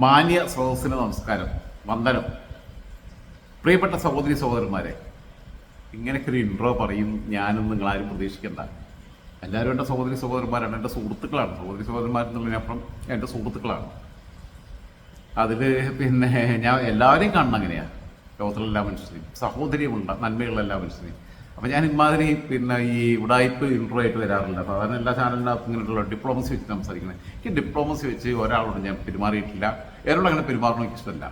മാന്യ സ്രോതസ്സിന് നമസ്കാരം വന്ദനം. പ്രിയപ്പെട്ട സഹോദരി സഹോദരന്മാരെ ഇങ്ങനെയൊക്കെ ഒരു ഇൻട്രോ പറയും ഞാനും നിങ്ങളാരും പ്രതീക്ഷിക്കണ്ട. എല്ലാവരും എന്റെ സഹോദരി സഹോദരന്മാരാണ് എന്റെ സുഹൃത്തുക്കളാണ്. സഹോദരി സഹോദരന്മാരെന്നുള്ളതിനപ്പുറം എന്റെ സുഹൃത്തുക്കളാണ്. അതിൽ പിന്നെ ഞാൻ എല്ലാവരെയും കാണണം അങ്ങനെയാണ് ലോകത്തിലെല്ലാ മനുഷ്യരെയും സഹോദര്യമുണ്ട് നന്മയുള്ള എല്ലാ മനുഷ്യരെയും. അപ്പം ഞാൻ ഇമാതിരി പിന്നെ ഈ ഉടായ്പ് ഇൻട്രോ ആയിട്ട് വരാറില്ല സാധാരണ എല്ലാ ചാനലിനകത്ത് ഇങ്ങനെയുള്ള ഡിപ്ലോമസി വെച്ച് സംസാരിക്കുന്നത്. എനിക്ക് ഡിപ്ലോമസി വെച്ച് ഒരാളോട് ഞാൻ പെരുമാറിയിട്ടില്ല. എന്നോട് അങ്ങനെ പെരുമാറണം ഇഷ്ടമല്ല.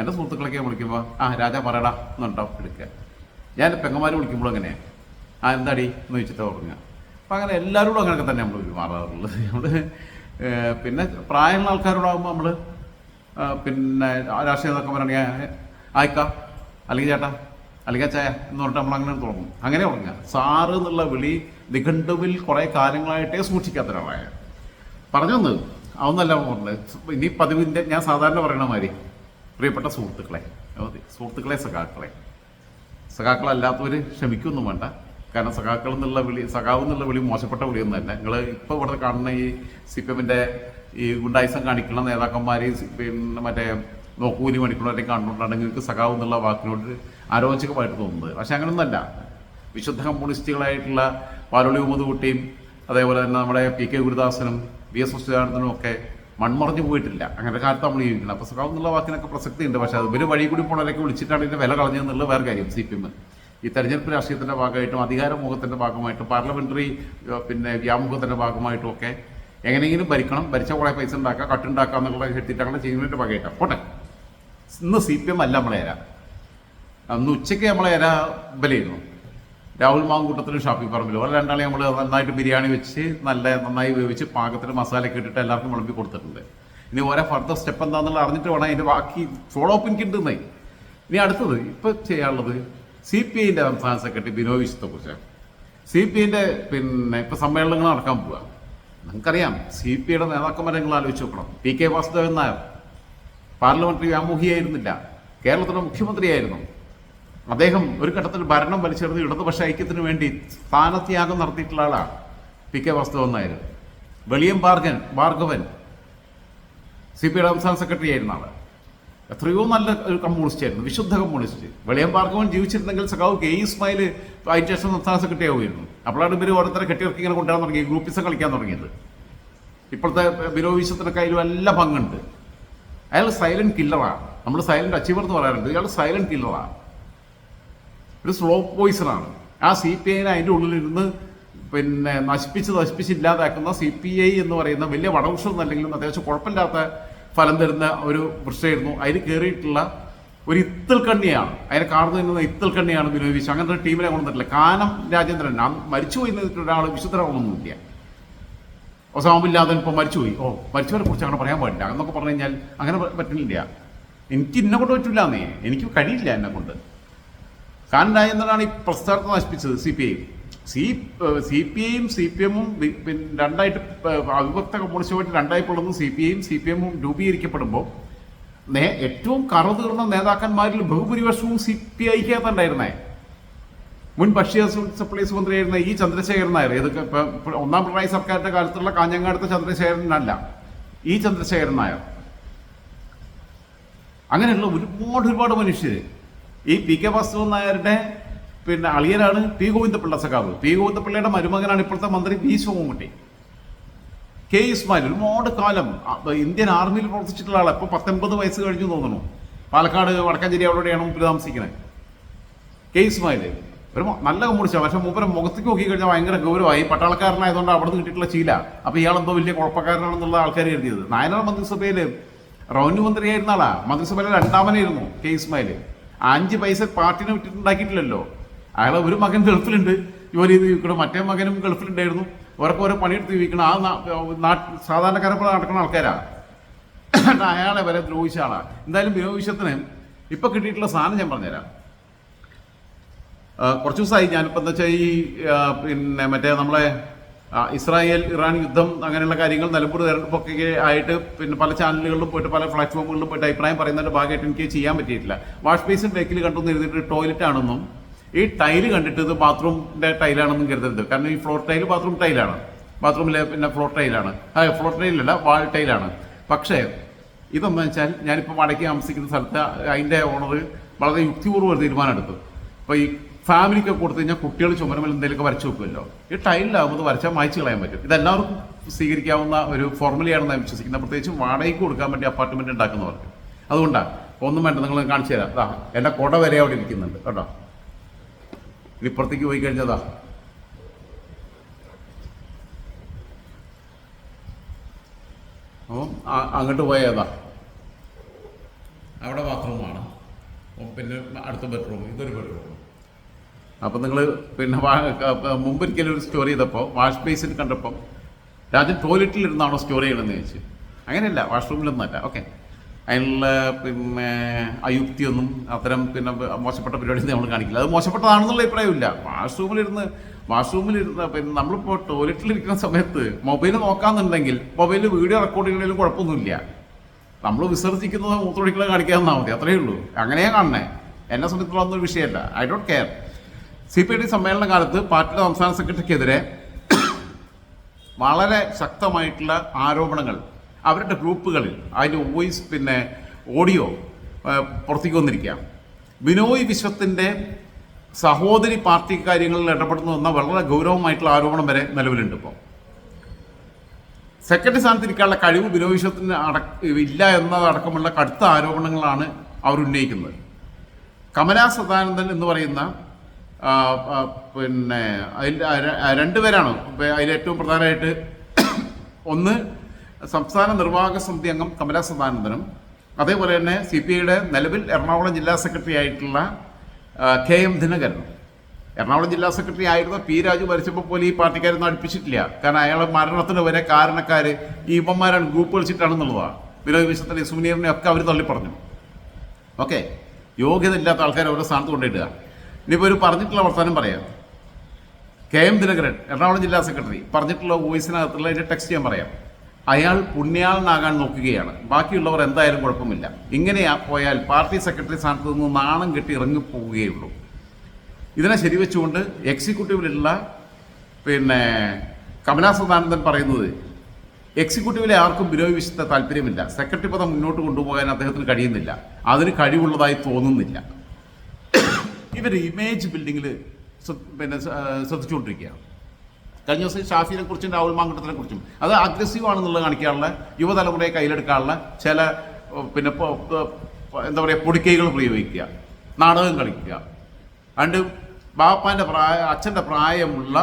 എന്റെ സുഹൃത്തുക്കളൊക്കെ വിളിക്കുമ്പോൾ ആ രാജാ പറയടാ എന്നുണ്ടാവും എടുക്കുക. ഞാൻ പെങ്ങന്മാർ വിളിക്കുമ്പോൾ അങ്ങനെയാണ് ആ എന്താടി? എന്ന് വെച്ചിട്ട് തുടങ്ങുക അപ്പം അങ്ങനെ എല്ലാവരോടും അങ്ങനെയൊക്കെ തന്നെ നമ്മൾ പെരുമാറാറുള്ളത്. നമ്മൾ പിന്നെ പ്രായമുള്ള ആൾക്കാരോടാകുമ്പോൾ നമ്മൾ പിന്നെ രാഷ്ട്രീയ നേതാക്കന്മാരാണെങ്കിൽ ആയിക്ക. അല്ലെങ്കിൽ ചേട്ടാ അല്ലെങ്കിൽ ചായ എന്ന് പറഞ്ഞിട്ട് നമ്മൾ അങ്ങനെ തുടങ്ങും. അങ്ങനെ തുടങ്ങുക. സാറ് എന്നുള്ള വിളി നിഘണ്ടുവിൽ കുറേ കാലങ്ങളായിട്ടേ സൂക്ഷിക്കാത്ത ഒരാളായ. പറഞ്ഞു വന്നത് അതൊന്നല്ല പറഞ്ഞത്. ഇനി പതിവിന്റെ ഞാൻ സാധാരണ പറയണ മാതിരി പ്രിയപ്പെട്ട സുഹൃത്തുക്കളെ സുഹൃത്തുക്കളെ സഖാക്കളെ. സഖാക്കളല്ലാത്തവർ ക്ഷമിക്കൊന്നും വേണ്ട. കാരണം സഖാക്കൾ എന്നുള്ള വിളി സഖാവ് എന്നുള്ള വിളി മോശപ്പെട്ട വിളിയൊന്നുമല്ല നിങ്ങൾ ഇപ്പോൾ ഇവിടെ കാണുന്ന ഈ സി പി എമ്മിന്റെ ഈ ഗുണ്ടായിസം കാണിക്കുന്ന നേതാക്കന്മാരെയും പിന്നെ മറ്റേ നോക്കൂലി മണിക്കൂറൊക്കെ കണ്ടുകൊണ്ടാണ് നിങ്ങൾക്ക് സഖാവ് എന്നുള്ള വാക്കിനോട് ആരോചകമായിട്ട് തോന്നുന്നത്. പക്ഷെ അങ്ങനെയൊന്നല്ല വിശുദ്ധ കമ്മ്യൂണിസ്റ്റുകളായിട്ടുള്ള പാലോളി മുഹമ്മദ് കുട്ടിയും അതേപോലെ തന്നെ നമ്മുടെ പി കെ ഗുരുദാസനും വി എസ് സുശാനന്ദനും ഒക്കെ മൺമറഞ്ഞു പോയിട്ടില്ല. അങ്ങനെ കാലത്ത് നമ്മൾ ജീവിക്കുന്നത്. അപ്പോൾ സഖാവ് എന്നുള്ള വാക്കിനൊക്കെ പ്രസക്തി ഉണ്ട് പക്ഷേ അത് ഒരു വഴി കൂടി പോണവരൊക്കെ വിളിച്ചിട്ടാണ് ഇതിന്റെ വില കളഞ്ഞതെന്നുള്ള വേറെ കാര്യം. C P M. ഈ തെരഞ്ഞെടുപ്പ് രാഷ്ട്രീയത്തിന്റെ ഭാഗമായിട്ടും അധികാരമുഖത്തിന്റെ ഭാഗമായിട്ടും പാർലമെന്ററി പിന്നെ വ്യാമുഖത്തിന്റെ ഭാഗമായിട്ടും ഒക്കെ എങ്ങനെയെങ്കിലും ഭരിക്കണം. ഭരിച്ച കുറേ പൈസ ഉണ്ടാക്കുക കട്ടുണ്ടാക്കുക എന്നുള്ള എത്തിയിട്ട് അങ്ങനെ ചെയ്യുന്നതിന്റെ ഭാഗമായിട്ടാണ്. പോട്ടെ. ഇന്ന് സി പി എം അല്ല നമ്മളെ ഏരാ. അന്ന് ഉച്ചയ്ക്ക് നമ്മളെ ഏരാ ബലായിരുന്നു രാഹുൽ മാങ്കൂട്ടത്തിന് ഷാഫി പറമ്പിലും. അവർ രണ്ടാളെ നമ്മൾ നന്നായിട്ട് ബിരിയാണി വെച്ച് നല്ല നന്നായി വേവിച്ച് പാകത്തിന് മസാലയൊക്കെ ഇട്ടിട്ട് എല്ലാവർക്കും വിളമ്പി കൊടുത്തിട്ടുണ്ട്. ഇനി ഓരോ ഫർദർ സ്റ്റെപ്പ് എന്താണെന്നുള്ള അറിഞ്ഞിട്ട് വേണം അതിന്റെ ബാക്കി ഫോളോ അപ്പ് എനിക്കുണ്ടെന്നേ. ഇനി അടുത്തത് ഇപ്പം ചെയ്യാനുള്ളത് സി പി ഐന്റെ സംസ്ഥാന സെക്രട്ടറി ബിനോയ് വിശ്വത്തെ കുറിച്ചാണ്. സി പി ഐന്റെ പിന്നെ ഇപ്പം സമ്മേളനങ്ങൾ നടക്കാൻ പോവുക നിങ്ങൾക്കറിയാം സി പി ഐയുടെ നേതാക്കന്മാരെ നിങ്ങൾ ആലോചിച്ച് നോക്കണം. P K Vasudevan Nair. Parliamentary വ്യാമോഹിയായിരുന്നില്ല കേരളത്തിലെ മുഖ്യമന്ത്രിയായിരുന്നു. അദ്ദേഹം ഒരു ഘട്ടത്തിൽ ഭരണം വലിച്ചെറിഞ്ഞ് ഇടതുപക്ഷ ഐക്യത്തിന് വേണ്ടി സ്ഥാനത്യാഗം നടത്തിയിട്ടുള്ള ആളാണ്. P K Vasudevan Nair. Veliyam ഭാർഗൻ Bhargavan. C P I സംസ്ഥാന സെക്രട്ടറി ആയിരുന്ന ആൾ. എത്രയോ നല്ല ഒരു കമ്മ്യൂണിസ്റ്റ് ആയിരുന്നു. വിശുദ്ധ കമ്മ്യൂണിസ്റ്റ്. വെളിയം ഭാർഗവൻ ജീവിച്ചിരുന്നെങ്കിൽ സഖാവ് കെ ഇസ്മായിൽ അതിന് സംസ്ഥാന സെക്രട്ടറി ആവുമായിരുന്നു. അപ്പോഴാണ് ഇവർ ഓരോരുത്തരെ കെട്ടിയിറക്കി ഇങ്ങനെ കൊണ്ടുവരാൻ തുടങ്ങി. ഗ്രൂപ്പിസം കളിക്കാൻ തുടങ്ങിയത്. ഇപ്പോഴത്തെ ബിനോ അതിലും എല്ലാ പങ്കുണ്ട്. അയാൾ സൈലന്റ് കില്ലറാണ് നമ്മൾ സൈലന്റ് അച്ചീവർ എന്ന് പറയാറുണ്ട്. ഇയാൾ സൈലന്റ് കില്ലറാണ് ഒരു സ്ലോ പോയിസണാണ് ആ സി പി ഐനെ അതിന്റെ ഉള്ളിലിരുന്ന് പിന്നെ നശിപ്പിച്ച് നശിപ്പിച്ച് ഇല്ലാതാക്കുന്ന സി പി ഐ എന്ന് പറയുന്ന വലിയ വടവൃക്ഷം അല്ലെങ്കിലും അത്യാവശ്യം കുഴപ്പമില്ലാത്ത ഫലം തരുന്ന ഒരു വൃക്ഷമായിരുന്നു. അതിൽ കയറിയിട്ടുള്ള ഒരു ഇത്തൽ കണ്ണിയാണ്. അതിനെ കാണുന്നു നിന്ന ഇത്തൽ കണ്ണിയാണ് വിശ്വം അങ്ങനത്തെ ടീമിനെ കൊണ്ടുവന്നിട്ടില്ല. കാനം രാജേന്ദ്രൻ. മരിച്ചു നിന്നിട്ട് ഒരാൾ വിശുദ്ധരാവണമെന്നില്ല ഒസാമില്ലാതെ ഇപ്പോൾ മരിച്ചുപോയി. ഓ മരിച്ചവരെ കുറിച്ച് അങ്ങനെ പറയാൻ പാടില്ല. എന്നൊക്കെ പറഞ്ഞു കഴിഞ്ഞാൽ അങ്ങനെ പറ്റുന്നില്ല. എനിക്ക് ഇന്നെ കൊണ്ട് പറ്റില്ല എന്നേ. എനിക്ക് കഴിയില്ല എന്നെ കൊണ്ട്. കാനം രാജേന്ദ്രനാണ് ഈ പ്രസ്ഥാനത്തെ നശിപ്പിച്ചത്? C P I. C C P ഐയും സി പി എമ്മും പിന്നെ രണ്ടായിട്ട് അവിഭക്ത കമ്മ്യൂണിസ്റ്റുമായിട്ട് രണ്ടായി പൊള്ളുന്ന സി പി ഐയും സി പി എമ്മും രൂപീകരിക്കപ്പെടുമ്പോൾ നേ ഏറ്റവും കറുതീർന്ന നേതാക്കന്മാരിൽ ബഹുഭൂരിപക്ഷവും സി പി ഐക്കകത്തുണ്ടായിരുന്നേ മുൻ ഭക്ഷ്യ സപ്ലൈസ് മന്ത്രിയായിരുന്ന ഈ ചന്ദ്രശേഖരൻ നായർ ഇതൊക്കെ ഇപ്പൊ ഒന്നാം പിണറായി സർക്കാരിന്റെ കാലത്തുള്ള കാഞ്ഞങ്ങാടത്തെ ചന്ദ്രശേഖരനല്ല ഈ ചന്ദ്രശേഖരൻ നായർ. അങ്ങനെയുള്ള ഒരുപാട് ഒരുപാട് മനുഷ്യർ ഈ പി കെ വാസുദേവൻ നായരുടെ പിന്നെ അളിയനാണ് പി ഗോവിന്ദപിള്ള സഖാവ്. പി ഗോവിന്ദപിള്ളയുടെ മരുമകനാണ് ഇപ്പോഴത്തെ മന്ത്രി പി ശോമൻകുട്ടി കെ ഇസ്മായിൽ ഒരുപാട് കാലം ഇന്ത്യൻ ആർമിയിൽ പ്രവർത്തിച്ചിട്ടുള്ള ആളാണ് ഇപ്പൊ പത്തൊൻപത് വയസ്സ് കഴിഞ്ഞു തോന്നുന്നു. പാലക്കാട് വടക്കാഞ്ചേരി അവിടെയാണ് താമസിക്കുന്നത്. കെ ഇസ്മായിൽ ഒരു നല്ല കമ്മ്യൂണിസ്റ്റ് പക്ഷെ മൂപ്പരെ മുഖത്തേക്ക് നോക്കി കഴിഞ്ഞാൽ ഭയങ്കര ഗൗരവമായി. പട്ടാളക്കാരനായതുകൊണ്ട് അവിടെ നിന്ന് കിട്ടിയിട്ടുള്ള ശീല. അപ്പൊ ഇയാളെന്തോ വലിയ കുഴപ്പക്കാരനാണെന്നുള്ള ആൾക്കാർ എഴുതിയത് നായനാർ മന്ത്രിസഭയിൽ റവന്യൂ മന്ത്രിയായിരുന്ന ആളാ. മന്ത്രിസഭയിലെ രണ്ടാമനായിരുന്നു കെ ഇസ്മായിൽ അഞ്ച് പൈസ പാർട്ടിനെ വിട്ടിട്ടുണ്ടാക്കിയിട്ടില്ലല്ലോ അയാളെ ഒരു മകൻ ഗൾഫിലുണ്ട്. ജോലി ചെയ്ത് ജീവിക്കണം മറ്റേ മകനും ഗൾഫിലുണ്ടായിരുന്നു. അവർക്ക് ഓരോ പണിയെടുത്ത് ജീവിക്കണം ആ സാധാരണക്കാരെ പോലെ നടക്കുന്ന ആൾക്കാരാ. അയാളെ വരെ ദ്രോഹിച്ച ആളാ. എന്തായാലും വിനോവിശ്വത്തിന് ഇപ്പൊ കിട്ടിയിട്ടുള്ള സാധനം ഞാൻ പറഞ്ഞുതരാം. കുറച്ച് ദിവസമായി ഞാനിപ്പോൾ എന്താ വെച്ചാൽ ഈ പിന്നെ മറ്റേ നമ്മളെ ഇസ്രായേൽ ഇറാൻ യുദ്ധം അങ്ങനെയുള്ള കാര്യങ്ങൾ നിലമ്പൂർ തെരഞ്ഞെടുപ്പൊക്കെ ആയിട്ട് പിന്നെ പല ചാനലുകളിലും പോയിട്ട് പല പ്ലാറ്റ്ഫോമുകളിലും പോയിട്ട് അഭിപ്രായം പറയുന്നതിന്റെ ഭാഗമായിട്ട് എനിക്ക് ചെയ്യാൻ പറ്റിയിട്ടില്ല. വാഷ് ബേസിൻ ബേക്കിൽ കണ്ടെന്ന് എഴുതിയിട്ട് ടോയ്ലറ്റ് ആണെന്നും ഈ ടൈൽ കണ്ടിട്ട് ഇത് ബാത്റൂമിന്റെ ടൈലാണെന്നും കരുതരുത്. കാരണം ഈ ഫ്ലോർ ടൈൽ ബാത്റൂം ടൈലാണ് ബാത്റൂമിലെ പിന്നെ ഫ്ലോർ ടൈലാണ് അതെ ഫ്ലോർ ടൈലല്ല വാൾ ടൈലാണ് പക്ഷേ ഇതെന്ന് വെച്ചാൽ ഞാനിപ്പോൾ വടക്കി താമസിക്കുന്ന സ്ഥലത്ത് അതിന്റെ ഓണർ വളരെ യുക്തിപൂർവം ഒരു തീരുമാനം എടുത്തു അപ്പോൾ ഈ ഫാമിലിക്ക് കൊടുത്തു കഴിഞ്ഞാൽ കുട്ടികൾ ചുമരമൽ എന്തെങ്കിലുമൊക്കെ വരച്ചു വെക്കുമല്ലോ. ഈ ടൈലിലാകുമ്പോൾ വരച്ചാൽ മായ്ച്ചു കളയാൻ പറ്റും. ഇതെല്ലാവർക്കും സ്വീകരിക്കാവുന്ന ഒരു ഫോർമുലയാണെന്ന് ഞാൻ വിശ്വസിക്കുന്നത്. പ്രത്യേകിച്ച് വാടകയ്ക്ക് കൊടുക്കാൻ വേണ്ടി അപ്പാർട്ട്മെന്റ് ഉണ്ടാക്കുന്നവർക്ക്. അതുകൊണ്ടാണ് ഒന്നും വേണ്ട നിങ്ങൾ കാണിച്ചു തരാം. അതാ എന്റെ കുട വരെ അവിടെ ഇരിക്കുന്നുണ്ട് കേട്ടോ. ഇപ്പുറത്തേക്ക് പോയി കഴിഞ്ഞതാ അപ്പം അങ്ങോട്ട് പോയതാ അവിടെ ബാത്റൂമാണ് പിന്നെ അടുത്ത ബെഡ്റൂം ഇതൊരു ബെഡ്റൂം അപ്പം നിങ്ങൾ പിന്നെ മുമ്പൊരിക്കലും ഒരു സ്റ്റോറി ചെയ്തപ്പോൾ വാഷ് ബേസിൽ കണ്ടപ്പോൾ രാജൻ ടോയ്ലറ്റിൽ ഇരുന്നാണോ സ്റ്റോറി ചെയ്യണമെന്ന് ചോദിച്ചു. അങ്ങനെയല്ല വാഷ്റൂമിലൊന്നല്ല ഓക്കെ അതിനുള്ള പിന്നെ അയുക്തിയൊന്നും അത്തരം പിന്നെ മോശപ്പെട്ട പരിപാടി നമ്മൾ കാണിക്കില്ല. അത് മോശപ്പെട്ടതാണെന്നുള്ള അഭിപ്രായമില്ല വാഷ്റൂമിലിരുന്ന് വാഷ്റൂമിലിരുന്ന് പിന്നെ നമ്മളിപ്പോൾ ടോയ്ലറ്റിലിരിക്കുന്ന സമയത്ത് മൊബൈൽ നോക്കാന്നുണ്ടെങ്കിൽ മൊബൈൽ വീഡിയോ റെക്കോർഡ് ചെയ്യണമെങ്കിലും കുഴപ്പമൊന്നുമില്ല. നമ്മൾ വിസർജിക്കുന്നത് മൂത്രമൊഴിക്കുന്നത് കാണിക്കാമെന്നാൽ മതി അത്രയേ ഉള്ളൂ. അങ്ങനെയാണ് കാണണേ എന്നെ സംബന്ധിച്ചിടത്തോളം ഒന്നും വിഷയമല്ല. I don't care C P D സമ്മേളന കാലത്ത് പാർട്ടിയുടെ സംസ്ഥാന സെക്രട്ടറിക്കെതിരെ വളരെ ശക്തമായിട്ടുള്ള ആരോപണങ്ങൾ അവരുടെ ഗ്രൂപ്പുകളിൽ അതിന്റെ വോയിസ് പിന്നെ ഓഡിയോ പുറത്തേക്ക് വന്നിരിക്കുക. ബിനോയ് വിശ്വത്തിന്റെ സഹോദരി പാർട്ടി കാര്യങ്ങളിൽ ഇടപെടുന്നു എന്ന വളരെ ഗൗരവമായിട്ടുള്ള ആരോപണം വരെ നിലവിലുണ്ട് ഇപ്പോൾ സെക്രട്ടറി സ്ഥാനത്തിരിക്കാനുള്ള കഴിവ് ബിനോയ് വിശ്വത്തിന് അടക്ക ഇല്ല എന്നതടക്കമുള്ള കടുത്ത ആരോപണങ്ങളാണ് അവർ ഉന്നയിക്കുന്നത് കമലാ സദാനന്ദൻ എന്ന് പറയുന്ന പിന്നെ അതിൽ രണ്ടുപേരാണോ അതിൽ ഏറ്റവും പ്രധാനമായിട്ട് ഒന്ന് സംസ്ഥാന നിർവാഹക സമിതി അംഗം കമലാ സദാനന്ദനും അതേപോലെ തന്നെ സി പി ഐയുടെ നിലവിൽ എറണാകുളം ജില്ലാ സെക്രട്ടറി ആയിട്ടുള്ള കെ എം ദിനകരൻ എറണാകുളം ജില്ലാ സെക്രട്ടറി ആയിരുന്ന പി രാജു മരിച്ചപ്പോൾ പോലും ഈ പാർട്ടിക്കാരൊന്നും അടുപ്പിച്ചിട്ടില്ല. കാരണം അയാളെ മരണത്തിന് വരെ കാരണക്കാർ ഈ ഇവന്മാരാണ് ഗ്രൂപ്പ് കളിച്ചിട്ടാണെന്നുള്ളതാണ് വിനോദ് വിശ്വത്തിനെ സുനീറിനെ ഒക്കെ അവർ തള്ളി പറഞ്ഞു ഓക്കെ? യോഗ്യത ഇല്ലാത്ത ആൾക്കാരെ ഓരോ സ്ഥാനത്ത് കൊണ്ടിടുക ഇനിയിപ്പോൾ ഒരു പറഞ്ഞിട്ടുള്ള വർത്തമാനം പറയാം. കെ എം ദിനകരൻ എറണാകുളം ജില്ലാ സെക്രട്ടറി പറഞ്ഞിട്ടുള്ള വോയിസിനകത്തുള്ള അതിന്റെ ടെക്സ്റ്റ് ഞാൻ പറയാം. അയാൾ പുണ്യാളനാകാൻ നോക്കുകയാണ്. ബാക്കിയുള്ളവർ എന്തായാലും കുഴപ്പമില്ല. ഇങ്ങനെ പോയാൽ പാർട്ടി സെക്രട്ടറി സ്ഥാനത്ത് നിന്ന് നാണം കെട്ടി ഇറങ്ങിപ്പോവുകയുള്ളൂ ഇതിനെ ശരിവെച്ചുകൊണ്ട് എക്സിക്യൂട്ടീവിലുള്ള പിന്നെ കമലാ സദാനന്ദൻ പറയുന്നത് എക്സിക്യൂട്ടീവിലെ ആർക്കും ബിനോയ് താല്പര്യമില്ല. സെക്രട്ടറി പദം മുന്നോട്ട് കൊണ്ടുപോകാൻ അദ്ദേഹത്തിന് കഴിയുന്നില്ല. അതിന് കഴിവുള്ളതായി തോന്നുന്നില്ല. ഇവർ ഇമേജ് ബിൽഡിങ്ങിൽ പിന്നെ ശ്രദ്ധിച്ചുകൊണ്ടിരിക്കുകയാണ്. കഴിഞ്ഞ ദിവസം ഷാഫിനെ കുറിച്ചും രാഹുൽ മാങ്കുട്ടത്തിനെ കുറിച്ചും. അത് അഗ്രസീവ് ആണെന്നുള്ളത് കാണിക്കാനുള്ള യുവതലമുറയെ കയ്യിലെടുക്കാനുള്ള ചില പിന്നെ എന്താ പറയുക പൊടിക്കൈകൾ പ്രയോഗിക്കുക നാടകം കളിക്കുക. അണ്ട് ബാപ്പാന്റെ പ്രായ അച്ഛന്റെ പ്രായമുള്ള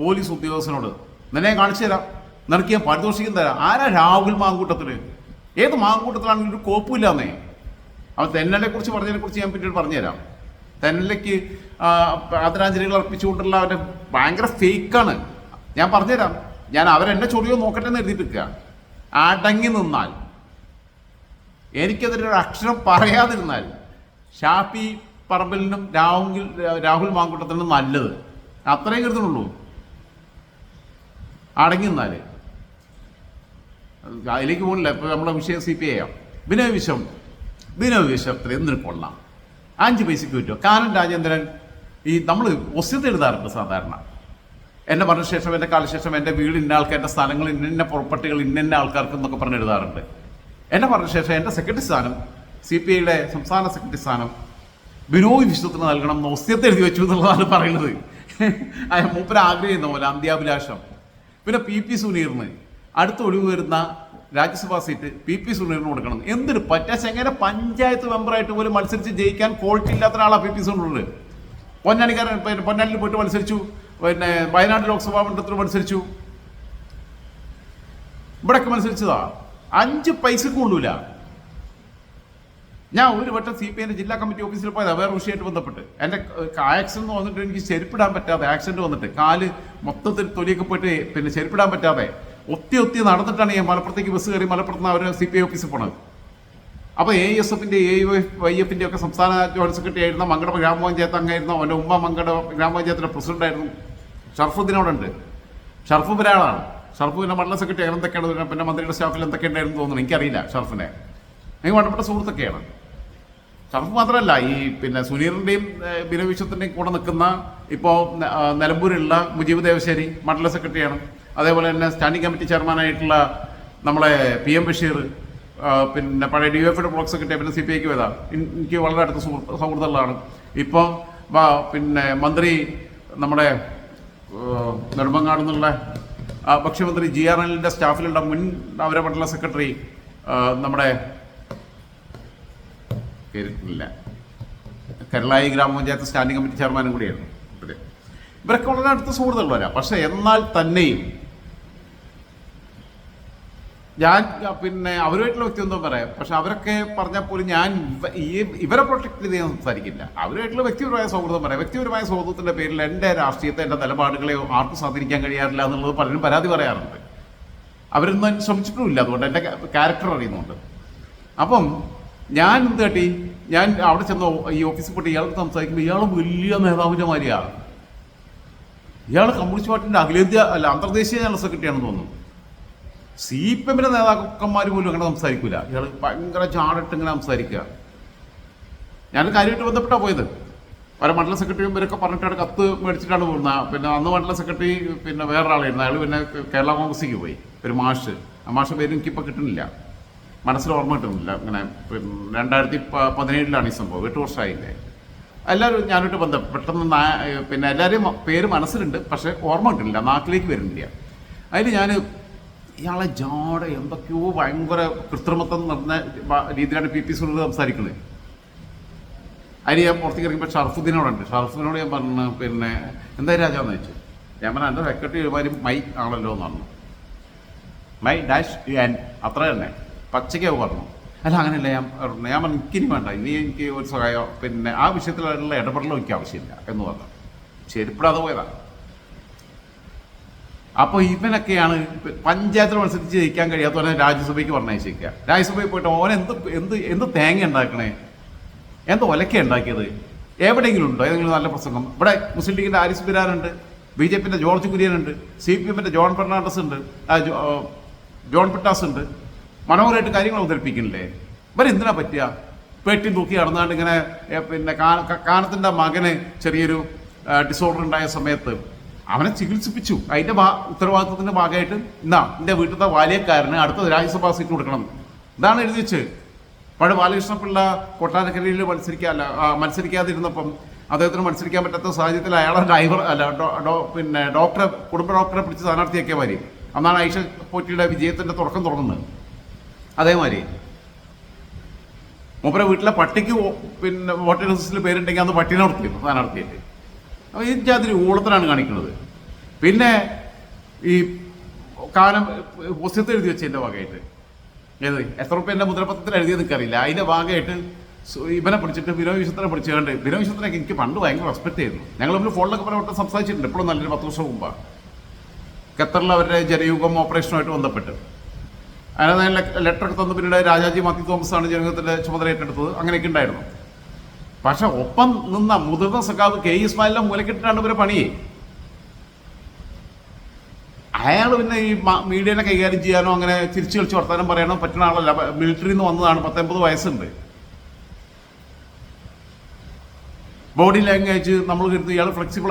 പോലീസ് ഉദ്യോഗസ്ഥനോട് നിന്നെ കാണിച്ചു തരാം. നിനക്ക് ഞാൻ പരിതോഷിക്കും തരാം. ആരാ രാഹുൽ മാങ്കൂട്ടത്തിന് ഏത് മാങ്കൂട്ടത്തിലാണെങ്കിലും ഒരു കോപ്പില്ലാന്നേ അവൻ തെന്നലെ കുറിച്ച് പറഞ്ഞതിനെ കുറിച്ച് ഞാൻ പിന്നീട് പറഞ്ഞുതരാം. തെന്നലയ്ക്ക് ആദരാഞ്ജലികൾ അർപ്പിച്ചുകൊണ്ടുള്ള അവന്റെ ഭയങ്കര ഫേക്കാണ്. ഞാൻ പറഞ്ഞുതരാം. ഞാൻ അവരെന്നെ ചൊറിയോ നോക്കട്ടെ എന്ന് എഴുതിയിട്ടിരിക്കുക അടങ്ങി നിന്നാൽ. ഒരു അക്ഷരം പറയാതിരുന്നാൽ ഷാഫി പറമ്പലിനും രാഹുൽ രാഹുൽ മാങ്കൂട്ടത്തിനും നല്ലത്. അത്രയും കരുതുന്നുള്ളൂ. അടങ്ങി നിന്നാൽ. അതിലേക്ക് പോകണില്ല ഇപ്പോൾ നമ്മുടെ വിഷയം സി പി ഐ ആം ബിനോയ് വിശ്വം ബിനോയ് വിശ്വത്തിൽ കൊള്ളാം. അഞ്ച് പൈസയ്ക്ക് പറ്റുമോ? കാനൻ രാജേന്ദ്രൻ ഈ നമ്മൾ ഒസ്യത എഴുതാറുണ്ട് സാധാരണ. എന്റെ മരണശേഷം എന്റെ കാലശേഷം എന്റെ വീട് ഇന്ന ആൾക്ക് എന്റെ സ്ഥലങ്ങൾ ഇന്ന പ്രോപ്പർട്ടികൾ ഇന്ന ആൾക്കാർക്ക് എന്നൊക്കെ പറഞ്ഞ് എഴുതാറുണ്ട്. എന്റെ മരണശേഷം എന്റെ സെക്രട്ടറി സ്ഥാനം സി പി ഐയുടെ സംസ്ഥാന സെക്രട്ടറി സ്ഥാനം ബിനോയ് വിശ്വത്തിന് നൽകണം എന്ന് ഒസ്യത്തെ എഴുതി വെച്ചു എന്നുള്ളതാണ് പറയുന്നത്. മൂപ്പര് ആഗ്രഹിക്കുന്ന പോലെ അന്ത്യാഭിലാഷം. പിന്നെ പി പി സുനീറിന് അടുത്ത ഒഴിവ് വരുന്ന രാജ്യസഭാ സീറ്റ് പി പി സുനീറിന് കൊടുക്കണം. എന്തിന് പറ്റാശ എങ്ങനെ പഞ്ചായത്ത് മെമ്പറായിട്ട് പോലും മത്സരിച്ച് ജയിക്കാൻ ക്വാളിറ്റി ഇല്ലാത്ത ഒരാളാണ് പി പി സുനീറിന് പൊന്നാനിക്കാരൻ പിന്നെ പൊന്നാനിൽ പോയിട്ട് മത്സരിച്ചു. പിന്നെ വയനാട് ലോക്സഭാ മണ്ഡലത്തിൽ മത്സരിച്ചു. ഇവിടൊക്കെ മത്സരിച്ചതാ. അഞ്ച് പൈസക്ക് കൊള്ളൂല. ഞാൻ ഒരു വട്ടം സി പി ഐന്റെ ജില്ലാ കമ്മിറ്റി ഓഫീസിൽ പോയത് വേറെ വിഷയമായിട്ട് ബന്ധപ്പെട്ട്. എന്റെ ആക്സിഡന്റ് വന്നിട്ട് എനിക്ക് ചെരുപ്പിടാൻ പറ്റാതെ ആക്സിഡന്റ് വന്നിട്ട് കാൽ മൊത്തത്തിൽ തൊലിയൊക്കെ പോയിട്ട് പിന്നെ ചെരുപ്പിടാൻ പറ്റാതെ ഒത്തി ഒത്തി നടന്നിട്ടാണ് ഞാൻ മലപ്പുറത്തേക്ക് ബസ് കയറി മലപ്പുറത്ത് നിന്ന് അവർ സി പി ഐ ഓഫീസിൽ പോണത്. അപ്പോൾ എ എസ് എഫിന്റെ എ വൈ എഫിന്റെ ഒക്കെ സംസ്ഥാന ജോയിന്റ് സെക്രട്ടറി ആയിരുന്ന മങ്കട ഗ്രാമപഞ്ചായത്ത് അംഗമായിരുന്നു അവന്റെ ഉമ്മ മങ്കട ഗ്രാമപഞ്ചായത്തിന്റെ പ്രസിഡന്റ് ആയിരുന്നു ഷർഫുദ്ദീൻ അവിടെ ഉണ്ട്. ഷർഫ് ഒരാളാണ് ഷർഫ് പിന്നെ മണ്ഡല സെക്രട്ടറി അങ്ങനെ എന്തൊക്കെയാണ് പിന്നെ- മന്ത്രിയുടെ സ്റ്റാഫിൽ എന്തൊക്കെ ഉണ്ടായിരുന്നു തോന്നുന്നു. എനിക്കറിയില്ല ഷർഫിനെ. എനിക്ക് വേണ്ടപ്പെട്ട സുഹൃത്തൊക്കെയാണ്. ഷർഫ് മാത്രമല്ല ഈ പിന്നെ സുനീറിന്റെയും ബിനവിശ്വത്തിന്റെയും കൂടെ നിൽക്കുന്ന ഇപ്പോൾ നിലമ്പൂരിലുള്ള മുജീബ് ദേവശ്ശേരി മണ്ഡല സെക്രട്ടറിയാണ്. അതേപോലെ തന്നെ സ്റ്റാൻഡിംഗ് കമ്മിറ്റി ചെയർമാനായിട്ടുള്ള നമ്മളെ പി എം ബഷീർ പിന്നെ പഴയ ഡി എഫ് ബ്ലോക്ക് സെക്രട്ടറി പിന്നെ സി പി ഐക്ക് എൻ- എനിക്ക് വളരെ അടുത്ത സൗഹൃദമുള്ളതാണ് ഇപ്പോൾ പിന്നെ മന്ത്രി നമ്മുടെ നെടുമ്പങ്ങാട് എന്നുള്ള ഭക്ഷ്യമന്ത്രി ജി ആർ എല്ലിന്റെ സ്റ്റാഫിലുള്ള മുൻ നഗരമണ്ഡല സെക്രട്ടറി നമ്മുടെ കേട്ടിട്ടില്ല കരളായി ഗ്രാമപഞ്ചായത്ത് സ്റ്റാൻഡിംഗ് കമ്മിറ്റി ചെയർമാനും കൂടിയായിരുന്നു. ഇവരൊക്കെ വളരെ അടുത്ത സുഹൃത്തുള്ളവരാണ് പക്ഷേ എന്നാൽ തന്നെയും ഞാൻ പിന്നെ അവരുമായിട്ടുള്ള വ്യക്തിബന്ധം പറയാം. പക്ഷെ അവരൊക്കെ പറഞ്ഞാൽ പോലും ഞാൻ ഈ ഇവരെ പ്രൊട്ടക്ട് ചെയ്ത് സംസാരിക്കില്ല. അവരുമായിട്ടുള്ള വ്യക്തിപരമായ സൗഹൃദം പറയാം. വ്യക്തിപരമായ സൗഹൃദത്തിന്റെ പേരിൽ എന്റെ രാഷ്ട്രീയത്തെ എന്റെ നിലപാടുകളെ ആർക്കും സ്വാധീനിക്കാൻ കഴിയാറില്ല എന്നുള്ളത് പലരും പരാതി പറയാറുണ്ട്. അവരൊന്നും ശ്രമിച്ചിട്ടുമില്ല. അതുകൊണ്ട് എന്റെ ക്യാരക്ടർ അറിയുന്നുണ്ട്. അപ്പം ഞാൻ എന്ത് കാട്ടി? ഞാൻ അവിടെ ചെന്ന ഈ ഓഫീസിൽ പോയിട്ട് ഇയാൾക്ക് സംസാരിക്കുമ്പോൾ ഇയാൾ വലിയ നേതാവിന്റെ മാതിരിയാണ് ഇയാൾ കമ്മ്യൂണിസ്റ്റ് പാർട്ടിന്റെ അഖിലേന്ത്യാ അല്ല അന്തർദേശീയ ജനറൽ സെക്രട്ടറിയാണെന്ന് തോന്നുന്നു. സി പി എമ്മിന്റെ നേതാക്കന്മാർ പോലും അങ്ങനെ സംസാരിക്കൂല. ഇയാൾ ഭയങ്കര ചാടിട്ട് ഇങ്ങനെ സംസാരിക്കുക ഞാൻ കാര്യമായിട്ട് ബന്ധപ്പെട്ടാ പോയത്. പല മണ്ഡല സെക്രട്ടറിയും ഇവരൊക്കെ പറഞ്ഞിട്ടാണ് കത്ത് മേടിച്ചിട്ടാണ് പോകുന്നത്. പിന്നെ അന്ന് മണ്ഡല സെക്രട്ടറി പിന്നെ വേറൊരാളായിരുന്നു. അയാൾ പിന്നെ കേരള കോൺഗ്രസിലേക്ക് പോയി. ഒരു മാഷ്. ആ മാഷ് പേര് എനിക്കിപ്പോൾ കിട്ടുന്നില്ല. മനസ്സിൽ ഓർമ്മ കിട്ടുന്നില്ല. അങ്ങനെ രണ്ടായിരത്തി പതിനേഴിലാണ് ഈ സംഭവം. എട്ട് വർഷമായില്ലേ. എല്ലാവരും ഞാനോട്ട് ബന്ധം പെട്ടെന്ന് പിന്നെ എല്ലാവരെയും പേര് മനസ്സിലുണ്ട്. പക്ഷേ ഓർമ്മ കിട്ടുന്നില്ല. നാട്ടിലേക്ക് വരുന്നില്ല. അതിൽ ഞാൻ ഇയാളെ ജാട എന്തൊക്കെയോ ഭയങ്കര കൃത്രിമത്വം നടന്ന രീതിയിലാണ് പി പി സുനിൽ സംസാരിക്കുന്നത്. അതിന് ഞാൻ പുറത്തേക്ക് ഇറങ്ങിയപ്പോൾ ഷർഫുദ്ദീനോടുണ്ട്. ഷർഫുദ്ദീനോട് ഞാൻ പറഞ്ഞു പിന്നെ എന്താ രാജാന്ന് ചോദിച്ചു. ഞാൻ പറഞ്ഞു എന്റെ സെക്രട്ടറി ഒരുമാതിരി മൈ ആണല്ലോ എന്ന് പറഞ്ഞു. മൈ ഡാഷ് ആൻ അത്ര തന്നെ. പച്ചയ്ക്ക് പറഞ്ഞു. അല്ല അങ്ങനെയല്ല ഞാൻ പറഞ്ഞു ഞാൻ പറഞ്ഞു എനിക്കിനി വേണ്ട ഇനി എനിക്ക് ഒരു സഹായം പിന്നെ ആ വിഷയത്തിലുള്ള ഇടപെടലും എനിക്ക് ആവശ്യമില്ല എന്ന് പറഞ്ഞു. ശരിപ്പെടാതെ പോയതാ. അപ്പോൾ ഇവനൊക്കെയാണ് പഞ്ചായത്തിൽ മത്സരിച്ച് ജയിക്കാൻ കഴിയാത്തവനെ രാജ്യസഭയ്ക്ക് പറഞ്ഞയച്ചേക്കുക രാജ്യസഭയിൽ പോയിട്ട് ഓൻ എന്ത് എന്ത് എന്ത് തേങ്ങ ഉണ്ടാക്കണേ? എന്ത് ഒലക്ക ഉണ്ടാക്കിയത്? എവിടെയെങ്കിലും ഉണ്ടോ? ഏതെങ്കിലും നല്ല പ്രസംഗം. ഇവിടെ മുസ്ലിം ലീഗിന്റെ ആരിസ് ബിരാനുണ്ട് ബി ജെ പിന്റെ ജോർജ് കുര്യനുണ്ട് സി പി എമ്മിന്റെ ജോൺ ഫെർണാണ്ടസ് ഉണ്ട് ജോൺ പിട്ടാസ് ഉണ്ട്. മനോഹരമായിട്ട് കാര്യങ്ങൾ അവതരിപ്പിക്കുന്നില്ലേ? ഇവരെ എന്തിനാ പറ്റുക പെട്ടി തൂക്കി നടന്നാണ്ട് ഇങ്ങനെ പിന്നെ കാനത്തിന്റെ മകന് ചെറിയൊരു ഡിസോർഡർ ഉണ്ടായ സമയത്ത് അവനെ ചികിത്സിപ്പിച്ചു. അതിന്റെ ഉത്തരവാദിത്വത്തിന്റെ ഭാഗമായിട്ട് എന്നാ എന്റെ വീട്ടിലത്തെ വാലിയക്കാരന് അടുത്ത രാജ്യസഭാ സീറ്റ് കൊടുക്കണം. ഇതാണ് എഴുതി വെച്ച്. പഴയ ബാലകൃഷ്ണപിള്ള കൊട്ടാരക്കരയിൽ മത്സരിക്കാല്ല മത്സരിക്കാതിരുന്നപ്പം അദ്ദേഹത്തിന് മത്സരിക്കാൻ പറ്റാത്ത സാഹചര്യത്തിൽ അയാളെ ഡ്രൈവർ അല്ല പിന്നെ ഡോക്ടറെ കുടുംബ ഡോക്ടറെ പിടിച്ച് സ്ഥാനാർത്ഥിയാക്കിയ മാതിരി. അന്നാണ് ഐഷ പോറ്റിയുടെ വിജയത്തിന്റെ തുടക്കം തുടങ്ങുന്നത് അതേമാതിരി. മൂപ്പരെ വീട്ടിലെ പട്ടിക്ക് പിന്നെ വോട്ടർ ലിസ്റ്റിൽ പേരുണ്ടെങ്കിൽ അന്ന് പട്ടിനെ നിർത്തിയിരുന്നു സ്ഥാനാർത്ഥിയായിട്ട്. അപ്പോൾ ഈ ജാതിരി ഊളത്തിലാണ് കാണിക്കുന്നത്. പിന്നെ ഈ കാലം പുസ്തകത്തിൽ എഴുതി വെച്ചതിന്റെ ഭാഗമായിട്ട് ഏത്? എത്ര റുപ്യ എന്റെ മുദ്രപത്രത്തിൽ എഴുതിയത് എനിക്കറിയില്ല. അതിന്റെ ഭാഗമായിട്ട് ഇവനെ പഠിച്ചിട്ട് വിനോദ് വിശ്വത്തിനെ പിടിച്ചുകൊണ്ട് വിശ്വത്തിനൊക്കെ എനിക്ക് പണ്ട് ഭയങ്കര റെസ്പെക്ട് ചെയ്യുന്നു ഞങ്ങൾ തമ്മിൽ ഫോണിലൊക്കെ പല വട്ടം സംസാരിച്ചിട്ടുണ്ട്. ഇപ്പോഴും നല്ലൊരു പത്ത് വർഷം മുമ്പാണ് ഖത്തറിൽ അവരുടെ ജനയുഗം ഓപ്പറേഷനുമായിട്ട് ബന്ധപ്പെട്ട്. അതിനകത്ത് ലെറ്റർ ഒക്കെ തന്നു. പിന്നീട് രാജാജി മാത്യു തോമസ് ആണ് ജനങ്ങളുടെ ചുമതല ഏറ്റെടുത്തത്. അങ്ങനെയൊക്കെ ഉണ്ടായിരുന്നു. പക്ഷെ ഒപ്പം നിന്ന മുതിർന്ന സഖാവ് കെ ഇസ്മായിലിനെ മൂലക്കെട്ടിട്ടാണ് ഇവരെ പണിയേ. അയാൾ പിന്നെ ഈ മീഡിയനെ കൈകാര്യം ചെയ്യാനോ അങ്ങനെ തിരിച്ചു കളിച്ച് വർത്താനം പറയാനോ പറ്റുന്ന ആളല്ല. മിലിറ്ററിയിൽ നിന്ന് വന്നതാണ് പത്തൊമ്പത് വയസ്സുണ്ട്. ബോഡി ലാംഗ്വേജ് നമ്മൾ കരുതി ഇയാൾ ഫ്ലെക്സിബിൾ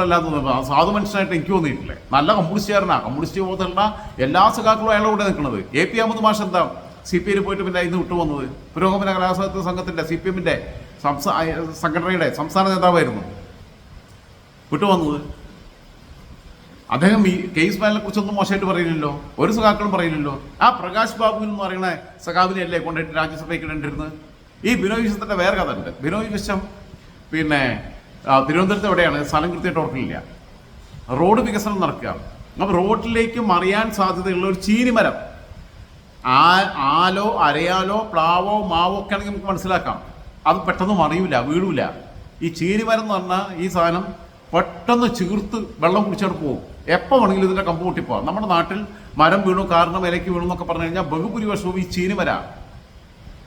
ആ സാധു മനുഷ്യനായിട്ട് എനിക്ക് തോന്നിയിട്ടില്ലേ. നല്ല കമ്പ്യൂണിസ്റ്റുകാരനാ കമ്മ്യൂണിസ്റ്റ് ബോധമുള്ള എല്ലാ സഖാക്കളും അയാളുടെ കൂടെ നിൽക്കുന്നത് എ പി അഹമ്മദ് മാഷ് എന്താ? സി പി ഐയിൽ പോയിട്ട് പിന്നെ ഇന്ന് വിട്ടു വന്നത് പുരോഗമന കലാസാഹിത്യ സംഘത്തിന്റെ സി പി എമ്മിന്റെ സംഘടനയുടെ സംസ്ഥാന നേതാവായിരുന്നു. വിട്ടു വന്നത് അദ്ദേഹം ഈ കേസ് ഫയലിനെ കുറിച്ചൊന്നും മോശമായിട്ട് പറയില്ലല്ലോ. ഒരു സഖാക്കളും പറയുന്നില്ലല്ലോ ആ പ്രകാശ് ബാബു എന്ന് പറയുന്ന സഖാവിനെ അല്ലേ കൊണ്ടിട്ട് രാജ്യസഭയ്ക്ക് ഇടേണ്ടിരുന്നത് ഈ ബിനോയ് വിശ്വത്തിന്റെ വേറെ കഥ ഉണ്ട്. ബിനോയ് വിശ്വം പിന്നെ തിരുവനന്തപുരത്ത് എവിടെയാണ്? സ്ഥലം കൃത്യമായിട്ട് ഓർക്കില്ല റോഡ് വികസനം നടക്കുക അപ്പം റോഡിലേക്ക് മറിയാൻ സാധ്യതയുള്ള ഒരു ചീനിമരം. ആ ആലോ അരയാലോ പ്ലാവോ മാവോ ഒക്കെ ആണെങ്കിൽ നമുക്ക് മനസ്സിലാക്കാം. അത് പെട്ടെന്ന് മറിയൂല വീഴൂല. ഈ ചീനിമരം എന്ന് പറഞ്ഞാൽ ഈ സാധനം പെട്ടെന്ന് ചീർത്ത് വെള്ളം കുടിച്ചാൽ പോകും എപ്പോൾ വേണമെങ്കിലും ഇതിന്റെ കമ്പ് പൊട്ടിപ്പോവാം. നമ്മുടെ നാട്ടിൽ മരം വീണു കാരണം ഇലയ്ക്ക് വീണു എന്നൊക്കെ പറഞ്ഞു കഴിഞ്ഞാൽ ബഹുഭൂരിപക്ഷവും ഈ ചീനിമര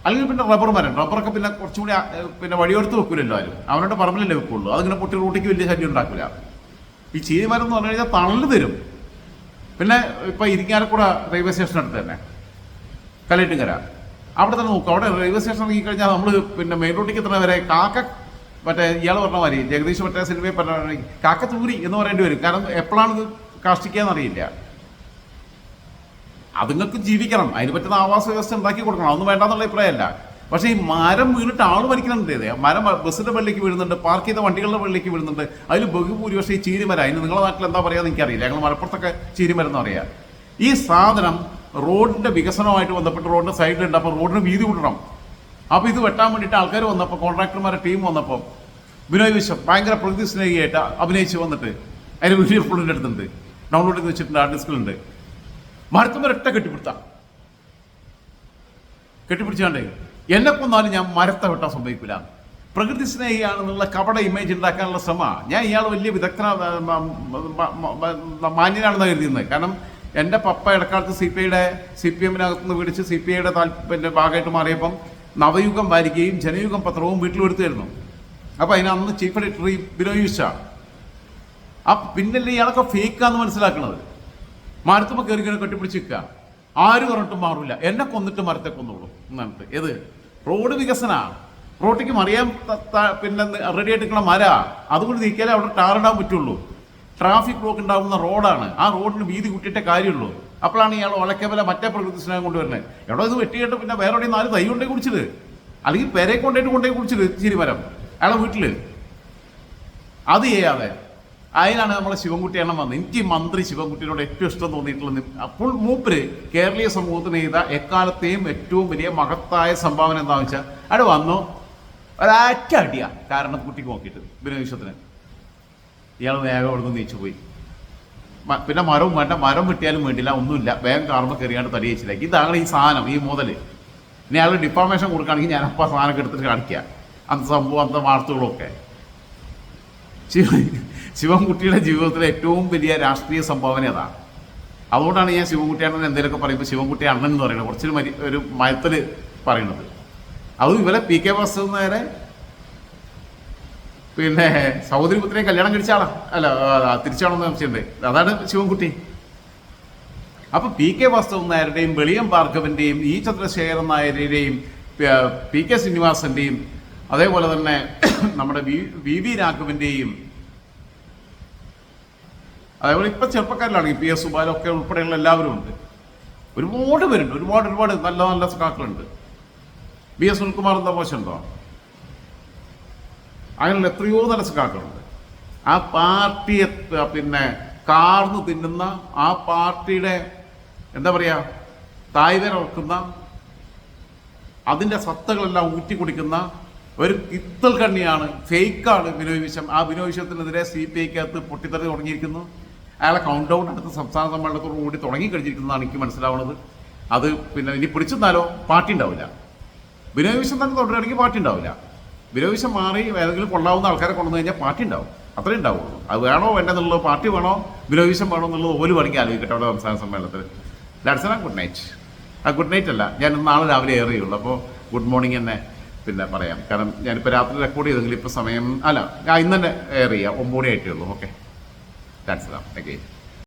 അല്ലെങ്കിൽ പിന്നെ റബ്ബർ മരം. റബ്ബറൊക്കെ പിന്നെ കുറച്ചും കൂടി പിന്നെ വഴിയെടുത്ത് വെക്കൂലല്ലോ ആരും. അവരുടെ പറമ്പിലല്ലേ വെക്കുള്ളൂ. അതിങ്ങനെ പൊട്ടി റൂട്ടിക്ക് വലിയ ശല്യം ഉണ്ടാക്കില്ല ഈ ചീനിമരം എന്ന് പറഞ്ഞു കഴിഞ്ഞാൽ തണൽ തരും. പിന്നെ ഇപ്പം ഇരിങ്ങാലക്കുട റെയിൽവേ സ്റ്റേഷൻ അടുത്ത് തന്നെ. കലയിട്ടുങ്കര അവിടെ തന്നെ നോക്കും. അവിടെ റെയിൽവേ സ്റ്റേഷൻ ഇറങ്ങി കഴിഞ്ഞാൽ നമ്മൾ പിന്നെ മെയിൻ റോഡിലേക്ക് എത്തുന്ന വരെ കാക്ക മറ്റേ ഇയാൾ പറഞ്ഞ മാതിരി ജഗദീഷ് മറ്റേ സിനിമയിൽ പറഞ്ഞ കാക്ക തൂരി എന്ന് പറയേണ്ടി വരും. കാരണം എപ്പോഴാണ് ഇത് കാഷ്ടിക്കാന്നറിയില്ല അതുങ്ങൾക്ക് ജീവിക്കണം. അതിന് പറ്റുന്ന ആവാസ വ്യവസ്ഥ ഉണ്ടാക്കി കൊടുക്കണം. അതൊന്നും വേണ്ടെന്നുള്ള അഭിപ്രായമല്ല. പക്ഷേ ഈ മരം വീണിട്ട് ആൾ മരിക്കുന്നുണ്ട്. മരം ബസ്സിന്റെ വെള്ളിലേക്ക് വീഴുന്നുണ്ട് പാർക്ക് ചെയ്ത വണ്ടികളുടെ വെള്ളിലേക്ക് വീഴുന്നുണ്ട്. അതിൽ ബഹുഭൂരിപക്ഷം ഈ ചീരിമര. അതിന് നിങ്ങളുടെ നാട്ടിൽ എന്താ പറയുക എനിക്കറിയില്ല. ഞങ്ങൾ മലപ്പുറത്തൊക്കെ ചീരിമരം എന്ന് പറയുക ഈ സാധനം റോഡിന്റെ വികസനവുമായിട്ട് ബന്ധപ്പെട്ട് റോഡിന്റെ സൈഡിലുണ്ട് അപ്പോൾ റോഡിന് വീതി കൂട്ടണം അപ്പോൾ ഇത് വെട്ടാൻ വേണ്ടിയിട്ട് ആൾക്കാർ വന്നപ്പോൾ കോൺട്രാക്ടർമാരുടെ ടീം വന്നപ്പോൾ ബിനോയ് വിശ്വം ഭയങ്കര പ്രകൃതി സ്നേഹിയായിട്ട് അഭിനയിച്ച് വന്നിട്ട് അതിന് വീഡിയോ ഫുള്ളിന്റെ അടുത്തുണ്ട് ഡൗൺലോഡ് ചെയ്ത് വെച്ചിട്ടുണ്ട് ഹാർഡ് ഡിസ്കിലുണ്ട് മരത്തുമ്പോൾ ഒറ്റ കെട്ടിപ്പിടുത്താം കെട്ടിപ്പിടിച്ചാണ്ട് എന്നെ കൊന്നാലും ഞാൻ മരത്തെ വെട്ടാൻ സംഭവിക്കില്ല പ്രകൃതി സ്നേഹിയാണെന്നുള്ള കപട ഇമേജ് ഉണ്ടാക്കാനുള്ള ശ്രമ ഞാൻ ഇയാൾ വലിയ വിദഗ്ധന മാന്യനാണെന്ന് കരുതിയിരുന്നത് കാരണം എന്റെ പപ്പ ഇടക്കാലത്ത് സി പി ഐയുടെ സി പി എമ്മിനകത്ത് നിന്ന് പിടിച്ച് സി പി ഐയുടെ താല്പര്യ ഭാഗമായിട്ട് മാറിയപ്പം നവയുഗം വാരികയും ജനയുഗം പത്രവും വീട്ടിലെടുത്തായിരുന്നു അപ്പോൾ അതിന് അന്ന് ചീഫ് എഡിറ്റർ ഈ ബിനോയ് ഉഷ ആ പിന്നല്ലേ ഇയാളൊക്കെ ഫേക്കാന്ന് മനസ്സിലാക്കുന്നത് മരത്തുമ്പോൾ കയറി കയറി കെട്ടിപ്പിടിച്ച് നിൽക്കുക ആര് പറഞ്ഞിട്ടും മാറില്ല എന്നെ കൊന്നിട്ട് മരത്തെ കൊന്നുള്ളൂ എന്നിട്ട് ഏത്? റോഡ് വികസന. റോട്ടിക്ക് മറിയാൻ പിന്നെ റെഡി ആയിട്ട് നിൽക്കണ മര. അതുകൊണ്ട് നീക്കിയാലേ അവിടെ ടാറിടാൻ പറ്റുള്ളൂ. ട്രാഫിക് ബ്ലോക്ക് ഉണ്ടാകുന്ന റോഡാണ്. ആ റോഡിന് വീതി കൂട്ടിയിട്ടേ കാര്യമുള്ളൂ. അപ്പോഴാണ് ഇയാൾ ഒലക്കവല മറ്റേ പ്രകൃതി സ്നേഹം കൊണ്ടുവരുന്നത് എവിടെ ഇത് വെട്ടിയിട്ട് പിന്നെ വേറെ എവിടെയും നാല് തൈ കൊണ്ടേ കുടിച്ചത് അല്ലെങ്കിൽ പെരെ കൊണ്ടേട്ട് കൊണ്ടേ കുടിച്ചത് ചിരിമരം അയാളെ വീട്ടിൽ. അത് ചെയ്യാതെ. അതിനാണ് നമ്മളെ ശിവൻകുട്ടി എണ്ണം വന്നത്. എനിക്ക് മന്ത്രി ശിവൻകുട്ടിയോട് ഏറ്റവും ഇഷ്ടം തോന്നിയിട്ടുള്ളത് അപ്പോൾ മൂപ്പര് കേരളീയ സമൂഹത്തിന് ചെയ്ത എക്കാലത്തെയും ഏറ്റവും വലിയ മഹത്തായ സംഭാവന എന്താണെന്ന് വെച്ചാൽ അവിടെ വന്നു. ഒരറ്റ അടിയ കാരണം കുട്ടിക്ക് നോക്കിയിട്ട് ബിനോവിശ്വത്തിന് ഇയാൾ വേഗം അവിടെ നിന്ന് നീച്ചു പോയി. പിന്നെ മരവും വേണ്ട മരം കിട്ടിയാലും വേണ്ടില്ല ഒന്നുമില്ല. വേഗം കാർമ്മ കയറിയാണ്ട് തടി വെച്ചിലേക്ക് ഇതാണ് ഈ സാധനം ഈ മുതൽ ഇനി അയാൾ ഡിഫോമേഷൻ കൊടുക്കുകയാണെങ്കിൽ ഞാൻ അപ്പം സാധനമൊക്കെ സാധനം എടുത്തിട്ട് കാണിക്കുക അന്ന് സംഭവം അന്ത വാർത്തകളൊക്കെ. ശിവ ശിവൻകുട്ടിയുടെ ജീവിതത്തിലെ ഏറ്റവും വലിയ രാഷ്ട്രീയ സംഭാവന അതാണ് അതുകൊണ്ടാണ് ഞാൻ ശിവൻകുട്ടി അണ്ണൻ എന്തെങ്കിലുമൊക്കെ പറയുമ്പോൾ ശിവൻകുട്ടി അണ്ണൻ എന്ന് പറയുന്നത്. കുറച്ചൊരു മരി ഒരു മയത്തിൽ പറയുന്നത്. അതും ഇവരെ പി കെ വാസുദേവൻ നേരെ പിന്നെ സഹോദരി പുത്രനെ കല്യാണം കഴിച്ചാളാ അല്ല തിരിച്ചാണെന്ന് സംശയമുണ്ട്. അതാണ് ശിവൻകുട്ടി. അപ്പൊ പി കെ വാസ്തവൻ നായരുടെയും വെളിയം ഭാർഗവന്റെയും ഇ ചന്ദ്രശേഖരൻ നായരുടെയും പി കെ ശ്രീനിവാസന്റെയും അതേപോലെ തന്നെ നമ്മുടെ വി വി രാഘവന്റെയും അതേപോലെ ഇപ്പൊ ചെറുപ്പക്കാരിലാണെങ്കിൽ പി എസ് സുബാലൊക്കെ ഉൾപ്പെടെയുള്ള എല്ലാവരും ഉണ്ട്. ഒരുപാട് പേരുണ്ട്. ഒരുപാട് ഒരുപാട് നല്ല നല്ല സഖാക്കളുണ്ട്. ബി എസ് സുനിൽകുമാർ എന്താ മോശമുണ്ടോ അങ്ങനെയുള്ള എത്രയോ തടസ്സക്കാർക്കുണ്ട് ആ പാർട്ടിയെ പിന്നെ കാർന്ന് തിന്നുന്ന ആ പാർട്ടിയുടെ എന്താ പറയുക തായ്വരക്കുന്ന അതിന്റെ സത്തകളെല്ലാം ഊറ്റി കുടിക്കുന്ന ഒരു കിത്തൽ കണ്ണിയാണ് ഫേക്കാണ് ബിനോയ് വിശ്വം. ആ ബിനോയ് വിശ്വത്തിനെതിരെ സി പി ഐക്കകത്ത് പൊട്ടിത്തെറി തുടങ്ങിയിരിക്കുന്നു. അയാളെ കൗണ്ട് ഡൗൺ അടുത്ത സംസ്ഥാന സമ്മേളനത്തോടു കൂടി തുടങ്ങി കഴിഞ്ഞിരിക്കുന്നതാണ് എനിക്ക് മനസ്സിലാവുന്നത്. അത് പിന്നെ ഇനി പിടിച്ചെന്നാലോ പാർട്ടി ഉണ്ടാവില്ല. ബിനോയ് വിശ്വം തന്നെ തുടരുകയാണെങ്കിൽ പാർട്ടി ഉണ്ടാവില്ല. വിശ്വം മാറി ഏതെങ്കിലും കൊള്ളാവുന്ന ആൾക്കാരെ കൊണ്ടുവന്ന് കഴിഞ്ഞാൽ പാർട്ടി ഉണ്ടാവും. അത്രേ ഉണ്ടാവുള്ളൂ. അത് വേണോ വേണ്ടെന്നുള്ളത് പാർട്ടി വേണോ വിരോധിച്ചം വേണോ എന്നുള്ളത് ഓൽ വേണമെങ്കിൽ ആലോചിക്കട്ടെ അവിടെ സംസ്ഥാന സമ്മേളനത്തിൽ. ആ ഗുഡ് നൈറ്റ് ആ ഗുഡ് നൈറ്റ് അല്ല ഞാൻ നാളെ രാവിലെ ഏറിയുള്ളൂ അപ്പോൾ ഗുഡ് മോർണിംഗ് തന്നെ പിന്നെ പറയാം. കാരണം ഞാനിപ്പോൾ രാത്രി റെക്കോർഡ് ചെയ്തെങ്കിലും ഇപ്പോൾ സമയം അല്ല ഇന്ന് തന്നെ ചെയ്യാം ഒമ്പത് മണി ആയിട്ടേ ഉള്ളൂ ഓക്കെ ദാറ്റ്സ് ഓക്കെ